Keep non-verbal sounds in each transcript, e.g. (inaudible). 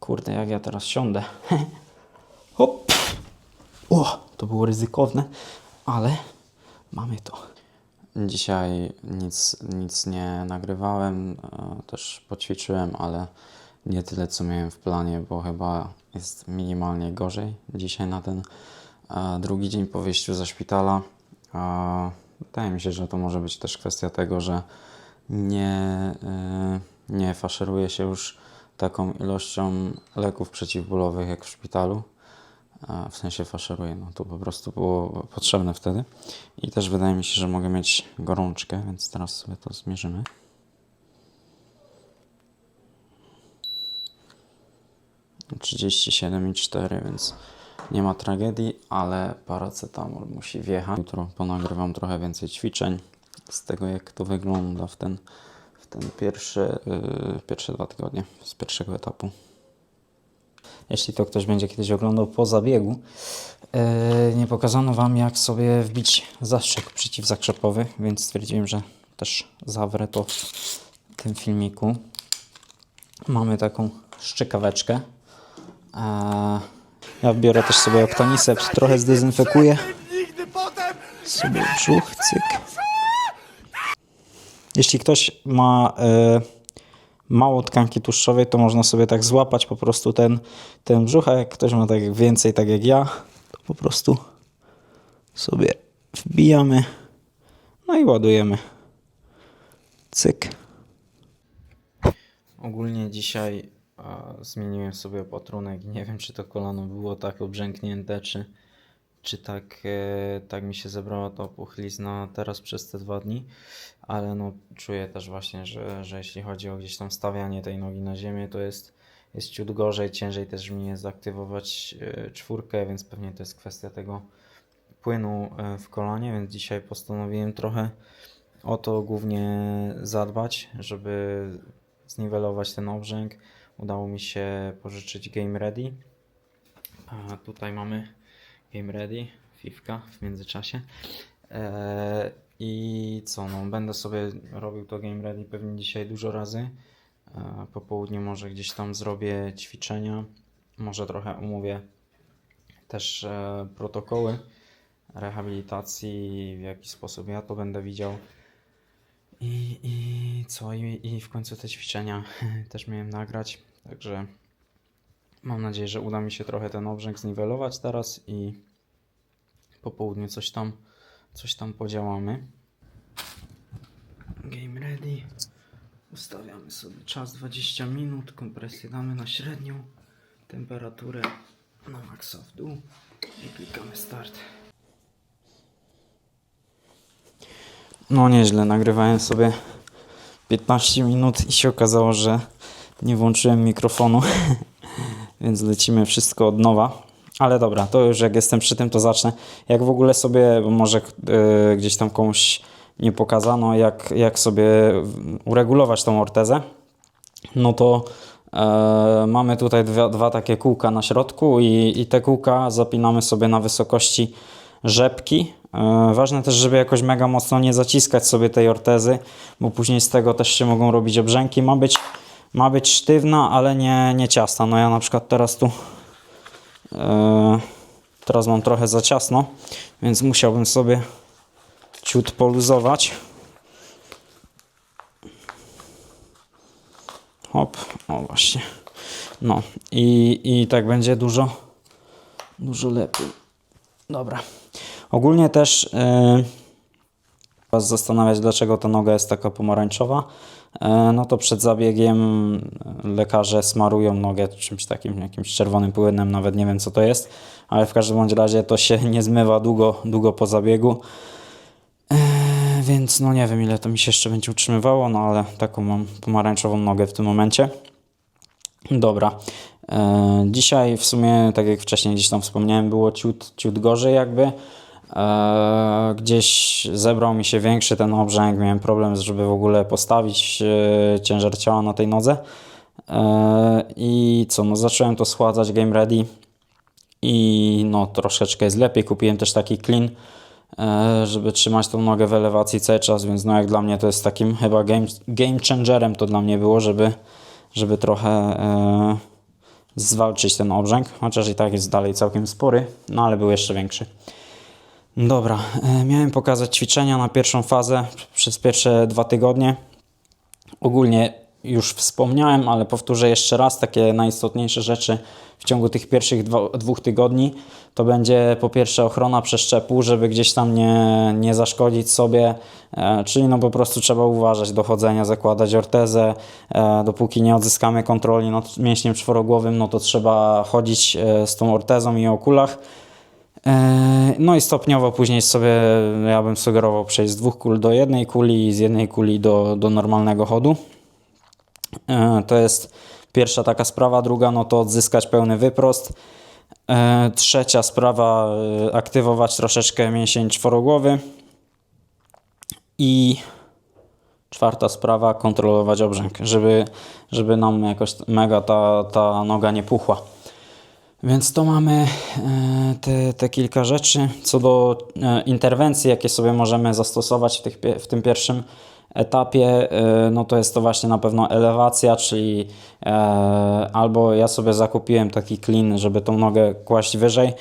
Kurde, jak ja teraz siądę. (laughs) Hop. O, to było ryzykowne, ale mamy to. Dzisiaj nic, nic nie nagrywałem, e, też poćwiczyłem, ale nie tyle co miałem w planie, bo chyba jest minimalnie gorzej dzisiaj na ten e, drugi dzień po wyjściu ze szpitala. E, Wydaje mi się, że to może być też kwestia tego, że nie, nie faszeruję się już taką ilością leków przeciwbólowych jak w szpitalu. W sensie faszeruję, no to po prostu było potrzebne wtedy. I też wydaje mi się, że mogę mieć gorączkę, więc teraz sobie to zmierzymy. Trzydzieści siedem i cztery, więc nie ma tragedii, ale paracetamol musi wjechać. Jutro ponagrywam trochę więcej ćwiczeń z tego, jak to wygląda w ten, ten pierwszy, yy, pierwsze dwa tygodnie z pierwszego etapu. Jeśli to ktoś będzie kiedyś oglądał po zabiegu, yy, nie pokazano Wam, jak sobie wbić zastrzyk przeciwzakrzepowy, więc stwierdziłem, że też zawrę to w tym filmiku. Mamy taką szczykaweczkę. Eee, ja biorę też sobie Octaniceps, trochę zdezynfekuję. Sobie brzuch, cyk. Jeśli ktoś ma e, mało tkanki tłuszczowej, to można sobie tak złapać po prostu ten, ten brzuch, a jak ktoś ma tak więcej, tak jak ja, to po prostu sobie wbijamy, no i ładujemy. Cyk. Ogólnie dzisiaj a, zmieniłem sobie opatrunek i nie wiem, czy to kolano było tak obrzęknięte, czy, czy tak, e, tak mi się zebrała ta opuchlizna teraz przez te dwa dni, ale no czuję też właśnie, że, że jeśli chodzi o gdzieś tam stawianie tej nogi na ziemię, to jest, jest ciut gorzej, ciężej też mi jest zaktywować e, czwórkę, więc pewnie to jest kwestia tego płynu e, w kolanie, więc dzisiaj postanowiłem trochę o to głównie zadbać, żeby zniwelować ten obrzęk. Udało mi się pożyczyć Game Ready. A tutaj mamy Game Ready, Fifka w międzyczasie. Eee, I co, no będę sobie robił to Game Ready pewnie dzisiaj dużo razy. Eee, po południu może gdzieś tam zrobię ćwiczenia, może trochę omówię też e, protokoły rehabilitacji, w jaki sposób ja to będę widział. I, i co, i, i w końcu te ćwiczenia (laughs) też miałem nagrać, także mam nadzieję, że uda mi się trochę ten obrzęk zniwelować teraz i po południu coś tam, coś tam podziałamy. Game ready. Ustawiamy sobie czas 20 minut, kompresję damy na średnią, temperaturę na maksa w dół i klikamy start. No nieźle, nagrywałem sobie 15 minut i się okazało, że nie włączyłem mikrofonu, (laughs) więc lecimy wszystko od nowa. Ale dobra, to już jak jestem przy tym, to zacznę. Jak w ogóle sobie, bo może yy, gdzieś tam komuś nie pokazano, jak, jak sobie uregulować tą ortezę, no to e, mamy tutaj dwa, dwa takie kółka na środku i, i te kółka zapinamy sobie na wysokości rzepki. E, ważne też, żeby jakoś mega mocno nie zaciskać sobie tej ortezy, bo później z tego też się mogą robić obrzęki. Ma być, ma być sztywna, ale nie, nie ciasna. No ja na przykład teraz tu e, teraz mam trochę za ciasno, więc musiałbym sobie ciut poluzować. Hop, o właśnie. No i, i tak będzie dużo, dużo lepiej. Dobra. Ogólnie też yy, Was zastanawiać, dlaczego ta noga jest taka pomarańczowa. Yy, no to przed zabiegiem lekarze smarują nogę czymś takim, jakimś czerwonym płynem, nawet nie wiem co to jest, ale w każdym bądź razie to się (laughs) nie zmywa długo, długo po zabiegu. Yy, więc no nie wiem ile to mi się jeszcze będzie utrzymywało, no ale taką mam pomarańczową nogę w tym momencie. Dobra. E, dzisiaj w sumie, tak jak wcześniej gdzieś tam wspomniałem, było ciut, ciut gorzej jakby. E, gdzieś zebrał mi się większy ten obrzęk, miałem problem, żeby w ogóle postawić e, ciężar ciała na tej nodze. E, I co, no zacząłem to schładzać Game Ready i no troszeczkę jest lepiej. Kupiłem też taki clean, żeby trzymać tą nogę w elewacji cały czas, więc no jak dla mnie to jest takim chyba game, game changerem to dla mnie było, żeby, żeby trochę e, zwalczyć ten obrzęk, chociaż i tak jest dalej całkiem spory, no ale był jeszcze większy. Dobra, e, miałem pokazać ćwiczenia na pierwszą fazę przez pierwsze dwa tygodnie. Ogólnie już wspomniałem, ale powtórzę jeszcze raz takie najistotniejsze rzeczy w ciągu tych pierwszych dwóch tygodni. To będzie po pierwsze ochrona przeszczepu, żeby gdzieś tam nie, nie zaszkodzić sobie, e, czyli no po prostu trzeba uważać do chodzenia, zakładać ortezę. E, dopóki nie odzyskamy kontroli nad mięśniem czworogłowym, no to trzeba chodzić z tą ortezą i o kulach. E, No i stopniowo później sobie ja bym sugerował przejść z dwóch kul do jednej kuli i z jednej kuli do, do normalnego chodu. E, To jest pierwsza taka sprawa. Druga, no to odzyskać pełny wyprost. E, Trzecia sprawa, aktywować troszeczkę mięsień czworogłowy. I czwarta sprawa, kontrolować obrzęk, żeby, żeby nam jakoś mega ta, ta noga nie puchła. Więc to mamy e, te, te kilka rzeczy. Co do e, interwencji, jakie sobie możemy zastosować w, tych, w tym pierwszym etapie, e, no to jest to właśnie na pewno elewacja, czyli albo ja sobie zakupiłem taki klin, żeby tą nogę kłaść wyżej,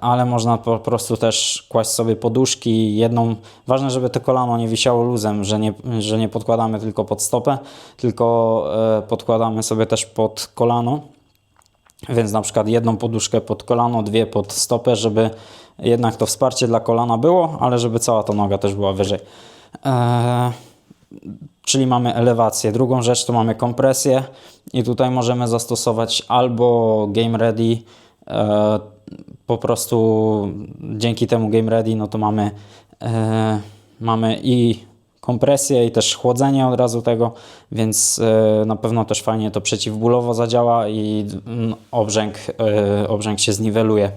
ale można po prostu też kłaść sobie poduszki jedną. Ważne, żeby to kolano nie wisiało luzem, że nie, że nie podkładamy tylko pod stopę, tylko podkładamy sobie też pod kolano. Więc na przykład jedną poduszkę pod kolano, dwie pod stopę, żeby jednak to wsparcie dla kolana było, ale żeby cała ta noga też była wyżej. Eee, czyli mamy elewację. Drugą rzecz to mamy kompresję i tutaj możemy zastosować albo Game Ready, e, po prostu dzięki temu Game Ready, no to mamy, e, mamy i kompresję i też chłodzenie od razu tego, więc e, na pewno też fajnie to przeciwbólowo zadziała i mm, obrzęk, e, obrzęk się zniweluje.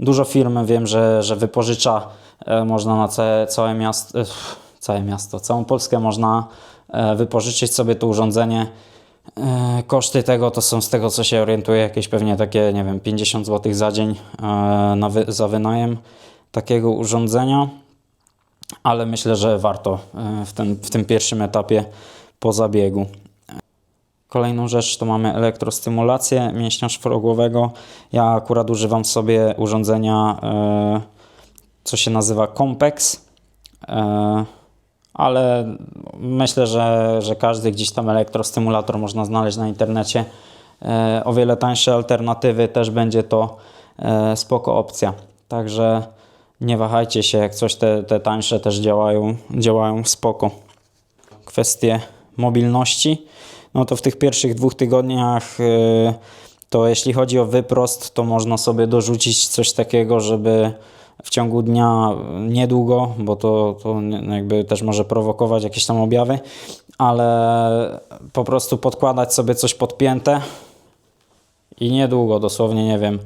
Dużo firm wiem, że, że wypożycza, e, można na całe, całe miasto, całe miasto, całą Polskę można wypożyczyć sobie to urządzenie. Koszty tego to są z tego co się orientuję jakieś pewnie takie, nie wiem, 50 zł za dzień na za wynajem takiego urządzenia ale myślę, że warto e, w, ten, w tym pierwszym etapie po zabiegu. Kolejną rzecz to mamy elektrostymulację mięśnia czworogłowego. Ja akurat używam sobie urządzenia, e, co się nazywa Compex, e, ale myślę, że, że każdy gdzieś tam elektrostymulator można znaleźć na internecie. O wiele tańsze alternatywy też będzie to spoko opcja. Także nie wahajcie się, jak coś te, te tańsze też działają, działają spoko. Kwestie mobilności, no to w tych pierwszych dwóch tygodniach yy, to jeśli chodzi o wyprost, to można sobie dorzucić coś takiego, żeby w ciągu dnia niedługo, bo to, to nie- jakby też może prowokować jakieś tam objawy, ale po prostu podkładać sobie coś podpięte, i niedługo, dosłownie nie wiem,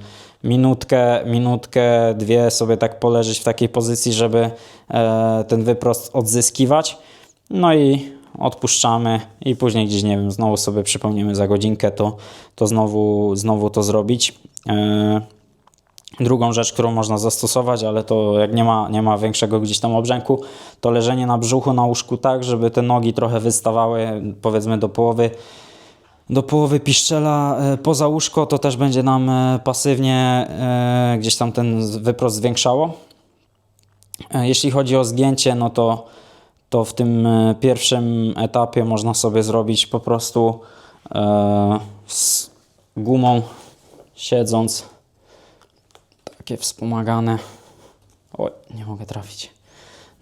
minutkę, minutkę, dwie sobie tak poleżeć w takiej pozycji, żeby e, ten wyprost odzyskiwać. No i odpuszczamy i później gdzieś, nie wiem, znowu sobie przypomnimy za godzinkę, to, to znowu, znowu to zrobić. E, Drugą rzecz, którą można zastosować, ale to jak nie ma, nie ma większego gdzieś tam obrzęku, to leżenie na brzuchu na łóżku tak, żeby te nogi trochę wystawały powiedzmy do połowy do połowy piszczela e, poza łóżko, to też będzie nam e, pasywnie e, gdzieś tam ten wyprost zwiększało. Jeśli chodzi o zgięcie, no to, to w tym pierwszym etapie można sobie zrobić po prostu z gumą siedząc takie wspomagane. Oj, nie mogę trafić.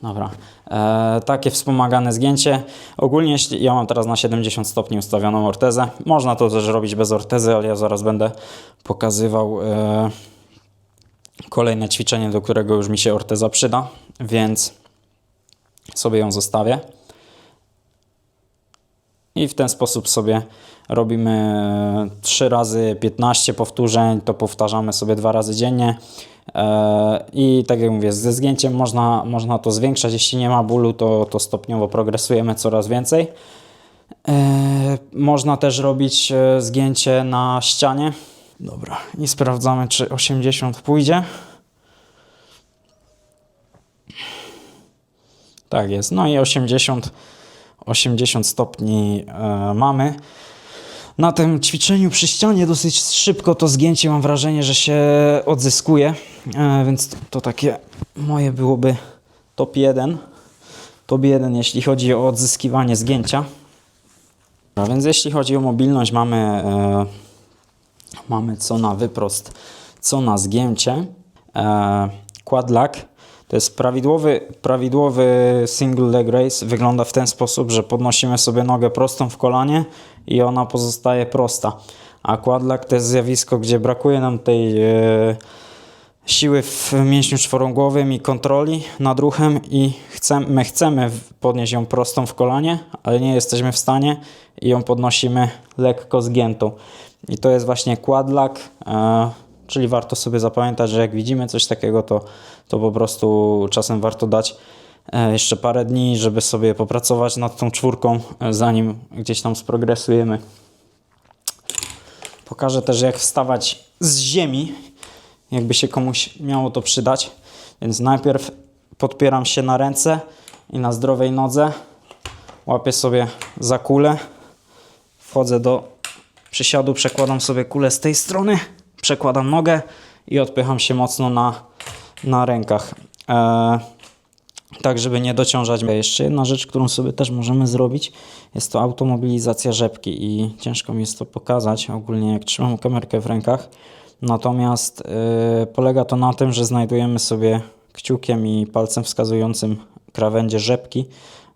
Dobra. E, takie wspomagane zgięcie. Ogólnie jeśli ja mam teraz na 70 stopni ustawioną ortezę. Można to też robić bez ortezy, ale ja zaraz będę pokazywał e, kolejne ćwiczenie, do którego już mi się orteza przyda, więc sobie ją zostawię. I w ten sposób sobie robimy 3 razy 15 powtórzeń, to powtarzamy sobie dwa razy dziennie. E, I tak jak mówię, ze zgięciem można, można to zwiększać. Jeśli nie ma bólu, to, to stopniowo progresujemy coraz więcej. E, Można też robić e, zgięcie na ścianie. Dobra, i sprawdzamy, czy 80 pójdzie. Tak jest. No i 80, 80 stopni e, mamy. na tym ćwiczeniu przy ścianie dosyć szybko to zgięcie mam wrażenie, że się odzyskuje, e, więc to, takie moje byłoby top 1. Top 1 jeśli chodzi o odzyskiwanie zgięcia. A więc jeśli chodzi o mobilność mamy, e, mamy co na wyprost, co na zgięcie. E, quad lag to jest prawidłowy, prawidłowy single leg raise. Wygląda w ten sposób, że podnosimy sobie nogę prostą w kolanie i ona pozostaje prosta. A quad lag to jest zjawisko, gdzie brakuje nam tej e, siły w mięśniu czworogłowym i kontroli nad ruchem i chcemy, my chcemy podnieść ją prostą w kolanie, ale nie jesteśmy w stanie i ją podnosimy lekko zgiętą. I to jest właśnie quad lag, e, czyli warto sobie zapamiętać, że jak widzimy coś takiego, to, to po prostu czasem warto dać e, jeszcze parę dni, żeby sobie popracować nad tą czwórką, e, zanim gdzieś tam sprogresujemy. Pokażę też jak wstawać z ziemi, jakby się komuś miało to przydać. Więc najpierw podpieram się na ręce i na zdrowej nodze. Łapię sobie za kulę. Wchodzę do przysiadu, przekładam sobie kulę z tej strony, przekładam nogę i odpycham się mocno na, na rękach. Eee, tak, żeby nie dociążać. Jeszcze jedna rzecz, którą sobie też możemy zrobić, jest to automobilizacja rzepki i ciężko mi jest to pokazać ogólnie jak trzymam kamerkę w rękach. Natomiast yy, polega to na tym, że znajdujemy sobie kciukiem i palcem wskazującym krawędzie rzepki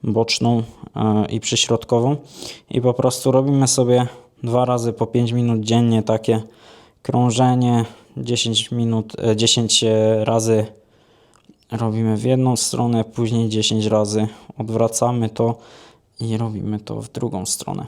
boczną yy, i przyśrodkową i po prostu robimy sobie dwa razy po 5 minut dziennie takie krążenie 10 minut, e, 10 razy robimy w jedną stronę, później 10 razy odwracamy to i robimy to w drugą stronę.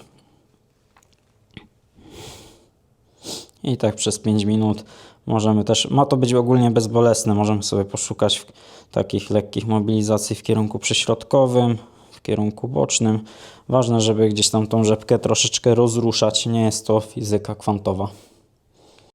I tak przez 5 minut możemy też, ma to być ogólnie bezbolesne, możemy sobie poszukać takich lekkich mobilizacji w kierunku przyśrodkowym, w kierunku bocznym. Ważne, żeby gdzieś tam tą rzepkę troszeczkę rozruszać, nie jest to fizyka kwantowa.